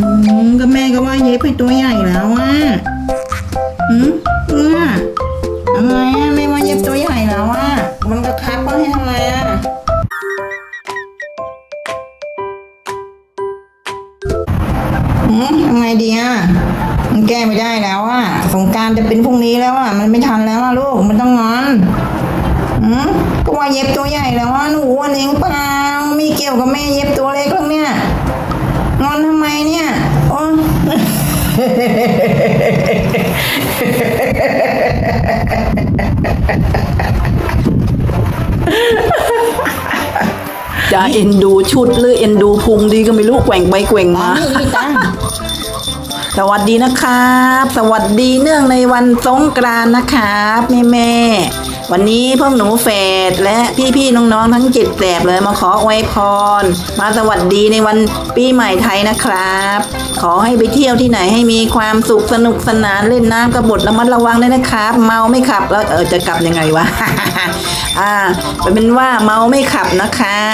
อืมก็แม่ก็ว่าเย็บให้ตัวใหญ่แล้วอะอืมเนี่ยอะไรอะแม่ว่าเย็บตัวใหญ่แล้วอะมันก็คับก็ให้ทำไมอะอืมทำไงดีอะมันแก้ไม่ได้แล้วอะสงการจะเป็นพรุ่งนี้แล้วอะมันไม่ทันแล้วอะลูกมันต้องงอนอืมก็ว่าเย็บตัวใหญ่แล้วว่าหนูอ้วนเองเปล่าไม่เกี่ยวกับแม่เย็บตัวเล็กหรอกเนี่ย งอนทำไมเนี่ยโอ้ จะเอ็นดูชุดหรือเอ็นดูพุงดีก็ไม่รู้แกว่งไปแกว่งมา สวัสดีนะครับ สวัสดีเนื่องในวันสงกรานต์นะครับแม่แม่วันนี้พวกหนูเฟดและพี่ๆน้องๆทั้งเจ็ดแสบเลยมาขออวยพร มาสวัสดีในวันปีใหม่ไทยนะครับ ขอให้ไปเที่ยวที่ไหนให้มีความสุขสนุกสนานเล่นน้ำกระบดระมัดระวังด้วยนะครับ เมาไม่ขับแล้วเออจะกลับยังไงวะอ่าเป็นว่าเมาไม่ขับนะครับ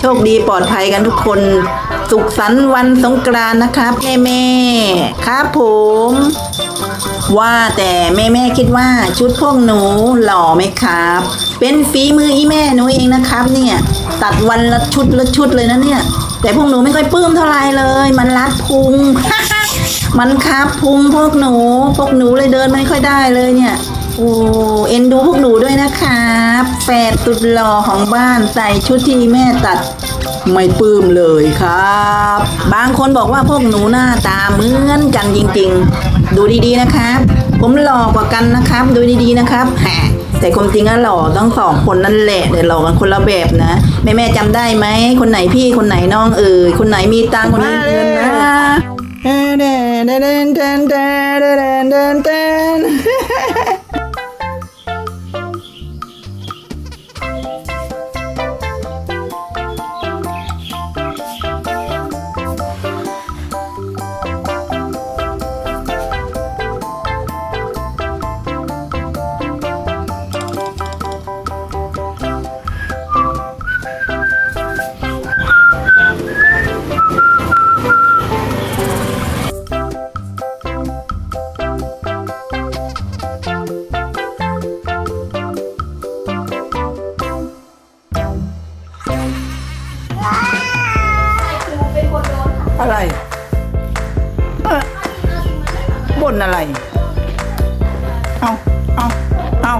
โชคดีปลอดภัยกันทุกคน สุขสันต์วันสงกรานต์นะครับ แม่แม่ครับผม ว่าแต่แม่แม่คิดว่าชุดพวกหนูหล่อไหมครับ เป็นฝีมืออีแม่หนูเองนะครับ เนี่ย ตัดวันละชุดละชุดเลยนะเนี่ย แต่พวกหนูไม่ค่อยปลื้มเท่าไรเลย มันรัดพุงมันครับพุงพวกหนู พวกหนูเลยเดินไม่ค่อยได้เลยเนี่ย โอ้เอ็นดูพวกหนูด้วยนะครับแฝดสุดหล่อของบ้านใส่ชุดที่แม่ตัดไม่ปลื้มเลยครับ บางคนบอกว่าพวกหนูหน้าตาเหมือนกันจริงๆ ดูดีๆนะครับ ผมหล่อกว่ากันนะครับ ดูดีๆนะครับแหมแต่ความจริงอะหล่อทั้งสองคนนั่นแหละแต่หล่อกันคนละแบบนะ แม่แม่จำได้ไหม คนไหนพี่คนไหนน้องเอ่ยคนไหนมีตังคนไหนมีเงินนะ อะไรบ่นอะไร เอาเอาเอา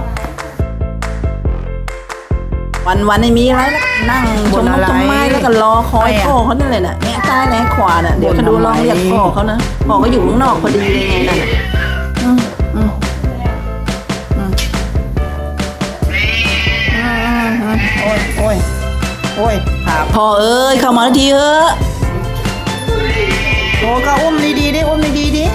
วันวันไม่มีอะไรแล้วนั่งชมนกชมไม้แล้วก็รอคอยพ่อเขานั่นเลยน่ะแง่ซ้ายแง่ขวาน่ะเดี๋ยวเขาดูลองเรียกพ่อเขานะพ่อก็อยู่ข้างนอกพอดีเลยไงนั่นน่ะอืมอืมอืมโอ้ยโอ้ยโอ้ยพ่อเอ้ยเข้ามาทีเถอะ โอ้ก็อุ้มดีๆดิอุ้มดีๆดิ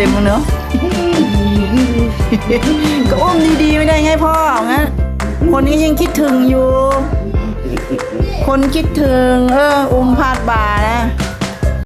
เต็มเนอะก็อุ้มดีๆไม่ได้ไงพ่องั้นคนนี้ยังคิดถึงอยู่ คนคิดถึง เอออุ้มพาดบ่านะ